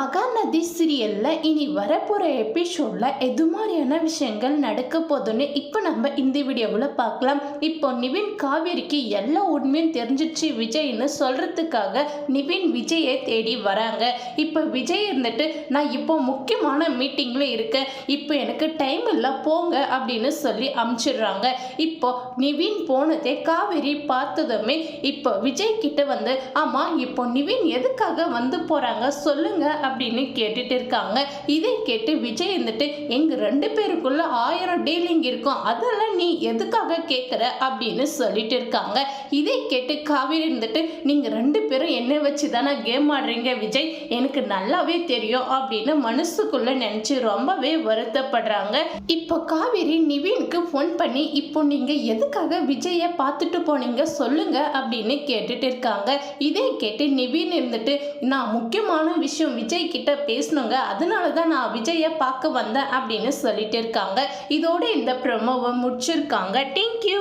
மகாநதி சீரியலில் இனி வரப்போகிற எபிசோடில் எது மாதிரியான விஷயங்கள் நடக்க போகுதுன்னு இப்போ நம்ம இந்த வீடியோவில் பார்க்கலாம். இப்போ நிவின் காவேரிக்கு எல்லா உண்மையும் தெரிஞ்சிச்சு விஜய்னு சொல்கிறதுக்காக நிவின் விஜயை தேடி வராங்க. இப்போ விஜய் இருந்துட்டு நான் இப்போ முக்கியமான மீட்டிங்கில் இருக்கேன். இப்போ எனக்கு டைம் இல்லை போங்க அப்படின்னு சொல்லி அமுச்சிடுறாங்க. இப்போ நிவின் போனதே காவேரி பார்த்ததுமே இப்போ விஜய் கிட்ட வந்து ஆமாம் இப்போ நிவின் எதுக்காக வந்து போகிறாங்க சொல்லுங்க அப்படின்னு கேட்டுட்டு இருக்காங்க. இதை கேட்டு விஜய் இருந்துட்டு எங்க ரெண்டு பேருக்குள்ள ஆயிரம் டீலிங் இருக்கும். அதெல்லாம் நீ எதுக்காக கேட்குற அப்படின்னு சொல்லிட்டு இருக்காங்க. இதை கேட்டு காவேரி இருந்துட்டு நீங்க ரெண்டு பேரும் என்ன வச்சு தானே கேம் ஆடுறீங்க விஜய்? எனக்கு நல்லாவே தெரியும். அப்படின்னு மனசுக்குள்ள நினைச்சு ரொம்பவே வருத்தப்படுறாங்க. இப்போ காவேரி நிவீனுக்கு ஃபோன் பண்ணி இப்போ நீங்க எதுக்காக விஜயை பார்த்துட்டு போனீங்க? சொல்லுங்க. அப்படின்னு கேட்டுட்டு இருக்காங்க. இதை கேட்டு நிவின் இருந்துட்டு நான் முக்கியமான விஷயம் விஜய் விஜய் கிட்ட பேசணுங்க. அதனால தான் நான் விஜயை பார்க்க வந்தேன் அப்படின்னு சொல்லிட்டு இருக்காங்க. இதோட இந்த ப்ரொமோவை முடிச்சிருக்காங்க. தேங்க்யூ